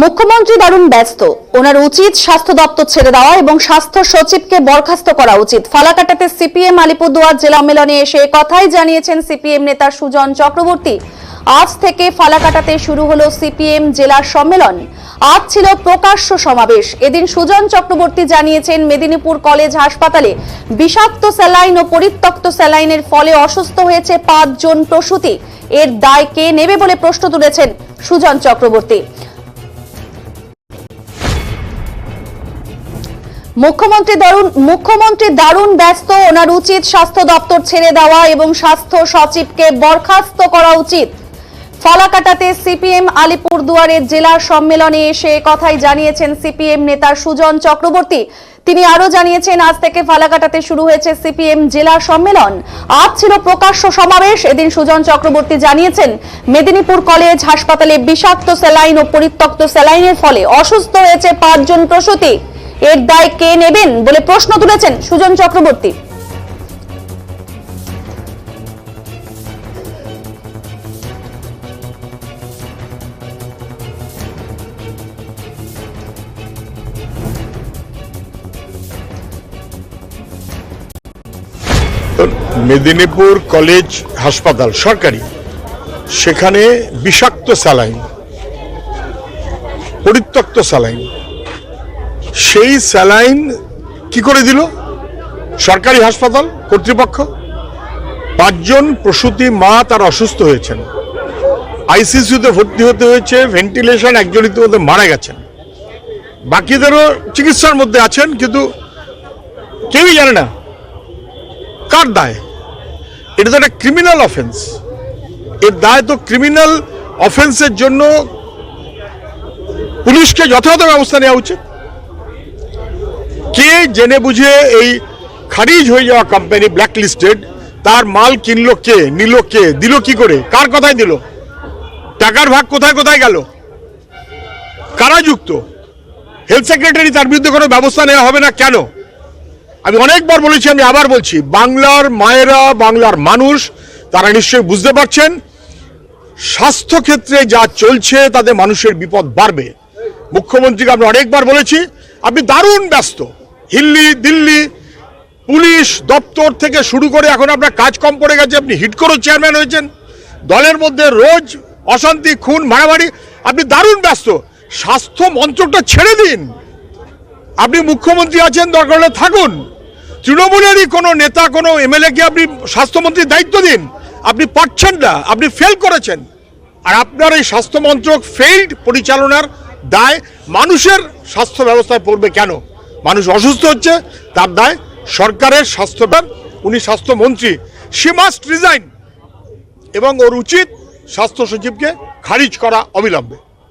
মুখ্যমন্ত্রী দারুণ ব্যস্ত। ওনার উচিত স্বাস্থ্য দপ্তর ছেড়ে দেওয়া এবং স্বাস্থ্য সচিবকে বরখাস্ত করা উচিত। ফালাকাটাতে সিপিএম আলিপুরদুয়ার জেলা সম্মেলনে এসে কথাই জানিয়েছেন সিপিএম নেতা সুজন চক্রবর্তী। আজ থেকে ফালাকাটাতে শুরু হলো সিপিএম জেলা সম্মেলন। আজ ছিল প্রকাশ্য সমাবেশ। এদিন সুজন চক্রবর্তী জানিয়েছেন, মেদিনীপুর কলেজ হাসপাতালে বিষাক্ত স্যালাইন ও পরিত্যক্ত স্যালাইনের ফলে অসুস্থ হয়েছে পাঁচজন প্রসূতি। এর দায় কে নেবে বলে প্রশ্ন তুলেছেন সুজন চক্রবর্তী। মুখ্যমন্ত্রী দারুণ মুখ্যমন্ত্রী দারুণ ব্যস্ত। ওনার উচিত স্বাস্থ্য দপ্তর ছেড়ে দেওয়া এবং স্বাস্থ্য সচিবকে বরখাস্ত করা উচিত। ফলাকাটাতে সিপিএম আলিপুরদুয়ারের জেলা সম্মেলনে এসে কথাই জানিয়েছেন সিপিএম নেতা সুজন চক্রবর্তী। তিনি আরও জানিয়েছেন, আজ থেকে ফালাকাটাতে শুরু হয়েছে সিপিএম জেলা সম্মেলন। আজ ছিল প্রকাশ্য সমাবেশ, এদিন সুজন চক্রবর্তী জানিয়েছেন, মেদিনীপুর কলেজ হাসপাতালে বিষাক্ত স্যালাইন ও পরিত্যক্ত স্যালাইনের ফলে অসুস্থ হয়েছে পাঁচজন প্রসূতি। এর দায় কে নেবেন বলে প্রশ্ন তুলেছেন সুজন চক্রবর্তী। মেদিনীপুর কলেজ হাসপাতাল সরকারি, সেখানে বিষাক্ত স্যালাইন, পরিত্যক্ত স্যালাইন সেই স্যালাইন কি করে দিল? সরকারি হাসপাতাল, কর্তৃপক্ষ? পাঁচজন প্রসূতি মা তার অসুস্থ হয়েছেন। আইসিসিউতে ভর্তি হতে হয়েছে, ভেন্টিলেশন একজন ইতিমধ্যে মারা গেছেন। বাকিদেরও চিকিৎসার মধ্যে আছেন, কিন্তু কেউই জানে না কার দায়। এটা তো একটা ক্রিমিনাল অফেন্স এর দায় তো ক্রিমিনাল অফেন্সের জন্য পুলিশকে যথাযথ ব্যবস্থা নেওয়া উচিত। কে জেনে বুঝে এই খারিজ হয়ে যাওয়া কোম্পানি ব্ল্যাক লিস্টেড তার মাল কিনলো কে, নিল কে, দিল কি করে, কার কথায় দিল? টাকার ভাগ কোথায় কোথায় গেল? কারা যুক্ত? হেলথ সেক্রেটারি তার বিরুদ্ধে কোনো ব্যবস্থা নেওয়া হবে না কেন? আমি অনেকবার বলেছি, আমি আবার বলছি, বাংলার মায়েরা, বাংলার মানুষ, তারা নিশ্চয়ই বুঝতে পারছেন স্বাস্থ্যক্ষেত্রে যা চলছে তাতে মানুষের বিপদ বাড়বে। মুখ্যমন্ত্রীকে আমরা অনেকবার বলেছি, আপনি দারুণ ব্যস্ত। হিল্লি, দিল্লি, পুলিশ দপ্তর থেকে শুরু করে এখন আপনার কাজ কম পড়ে গেছে, আপনি হিট করে চেয়ারম্যান হয়েছেন। দলের মধ্যে রোজ অশান্তি, খুন, মারামারি, আপনি দারুণ ব্যস্ত। স্বাস্থ্য মন্ত্রকটা ছেড়ে দিন। আপনি মুখ্যমন্ত্রী আছেন, দরকার হলে থাকুন। তৃণমূলেরই কোনো নেতা, কোনো এমএলএ কে আপনি স্বাস্থ্যমন্ত্রীর দায়িত্ব দিন। আপনি পারছেন না, আপনি ফেল করেছেন। আর আপনার এই স্বাস্থ্য মন্ত্রক ফেইল্ড পরিচালনার দায় মানুষের স্বাস্থ্য ব্যবস্থায় পড়বে কেন? মানুষ অসুস্থ হচ্ছে, তার দায় সরকারের স্বাস্থ্যটার। উনি স্বাস্থ্যমন্ত্রী। সি মাস্ট রিজাইন এবং ওর উচিত স্বাস্থ্য সচিবকে খারিজ করা অবিলম্বে।